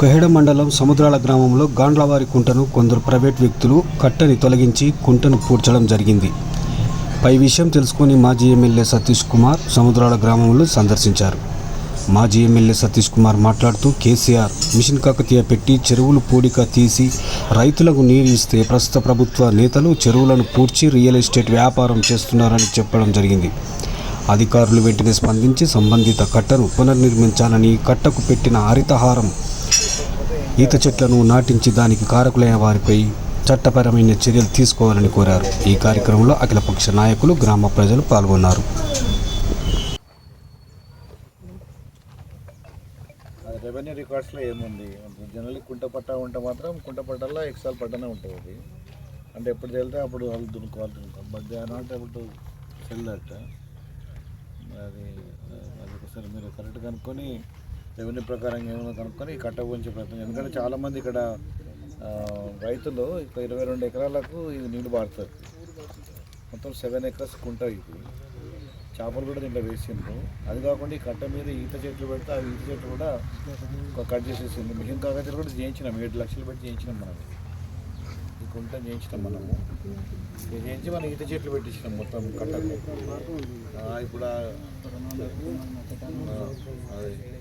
కొహెడ మండలం సముద్రాల గ్రామంలో గాండ్లవారి కుంటను కొందరు ప్రైవేట్ వ్యక్తులు కట్టని తొలగించి కుంటను పూడ్చడం జరిగింది. పై విషయం తెలుసుకుని మాజీ ఎమ్మెల్యే సతీష్ కుమార్ సముద్రాల గ్రామంలో సందర్శించారు. మాజీ ఎమ్మెల్యే సతీష్ కుమార్ మాట్లాడుతూ కేసీఆర్ మిషన్ కాకతీయ పెట్టి చెరువులు పూడిక తీసి రైతులకు నీరు ఇస్తే ప్రస్తుత ప్రభుత్వ నేతలు చెరువులను పూడ్చి రియల్ ఎస్టేట్ వ్యాపారం చేస్తున్నారని చెప్పడం జరిగింది. అధికారులు వెంటనే స్పందించి సంబంధిత కట్టను పునర్నిర్మించాలని కట్టకు పెట్టిన హరితహారం ఈత చెట్లను నాటించి దానికి కారకులైన వారిపై చట్టపరమైన చర్యలు తీసుకోవాలని కోరారు. ఈ కార్యక్రమంలో అఖిలపక్ష నాయకులు గ్రామ ప్రజలు పాల్గొన్నారు. అది రెవెన్యూ రికార్డ్స్లో ఏముంది? జనరల్లీ కుంట పట్టా ఉంటే మాత్రం కుంట పట్టాలో ఎక్సాల్ పట్టనే ఉంటుంది. అది అంటే ఎప్పుడు వెళ్తే అప్పుడు వాళ్ళు దున్నుకోవాలి దున్నుకోవాలి. But they not able to sell that. అది అది ఒకసారి మీరు కరెక్ట్ కనుక్కొని రెవెన్యూ ప్రకారం ఏమైనా కనుక్కొని కట్ట గురించి ప్రయత్నం ఎందుకంటే చాలామంది ఇక్కడ రైతులు ఇక్కడ ఇరవై రెండు ఎకరాలకు ఇది నీళ్ళు పారుతుంది మొత్తం సెవెన్ ఎకర్స్ ఉంటాయి ఇప్పుడు చేపలు కూడా దీంట్లో వేసిండ్రు. అది కాకుండా ఈ కట్ట మీద ఈత చెట్లు పెడితే ఆ ఈత చెట్లు కూడా ఒక కట్ చేసేసింది మిషన్ కాకపోతే కూడా చేయించినాం. ఏడు లక్షలు పెట్టి చేయించినాం మనం. ఈ కుంట చేయించినాం మనము. చేయించి మనం ఈత చెట్లు పెట్టించినాం మొత్తం కట్టకు. ఇప్పుడు అది.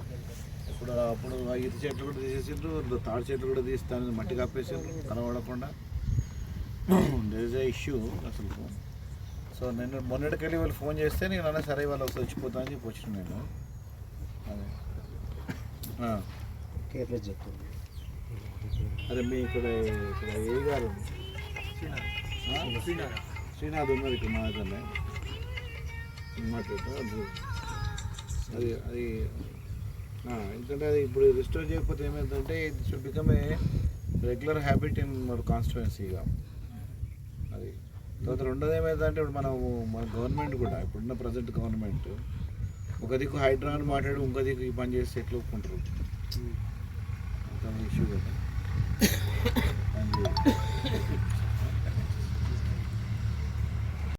ఇప్పుడు అప్పుడు ఆ ఈత చెట్లు కూడా తీసేసిండ్రు తాడి చెట్లు కూడా తీస్తాను మట్టి కప్పేసిండ్రు కనబడకుండా. దేర్ ఇస్ ఇష్యూ అసలు. సో నేను మొన్నటికెళ్ళి వాళ్ళు ఫోన్ చేస్తే నేను అన్నా సరే వాళ్ళు ఒకసారి వచ్చిపోతా అని చెప్పి వచ్చిన నేను. అదే. ఆ. అరే మీ ఇక్కడ ఇక్కడ ఏ గారు? ఆ? శ్రీనాథ్ ఉన్నారు ఇక్కడ మా దగ్గరనే. మాట్లాడుతా అది అది అది ఎందుకంటే అది ఇప్పుడు రిస్టోర్ చేయకపోతే ఏమైందంటే ఇది should become a regular habit in మన కాన్స్టిట్యుయెన్సీగా అది. తర్వాత రెండోది ఏమైందంటే ఇప్పుడు మనం మన గవర్నమెంట్ కూడా ఇప్పుడున్న ప్రజెంట్ గవర్నమెంట్ ఒక దిక్కు హైడ్రా అని మాట్లాడి ఇంకో దిక్కు ఈ పని చేస్తే ఎట్లా ఒప్పుకుంటారు? ఇష్యూ కదా.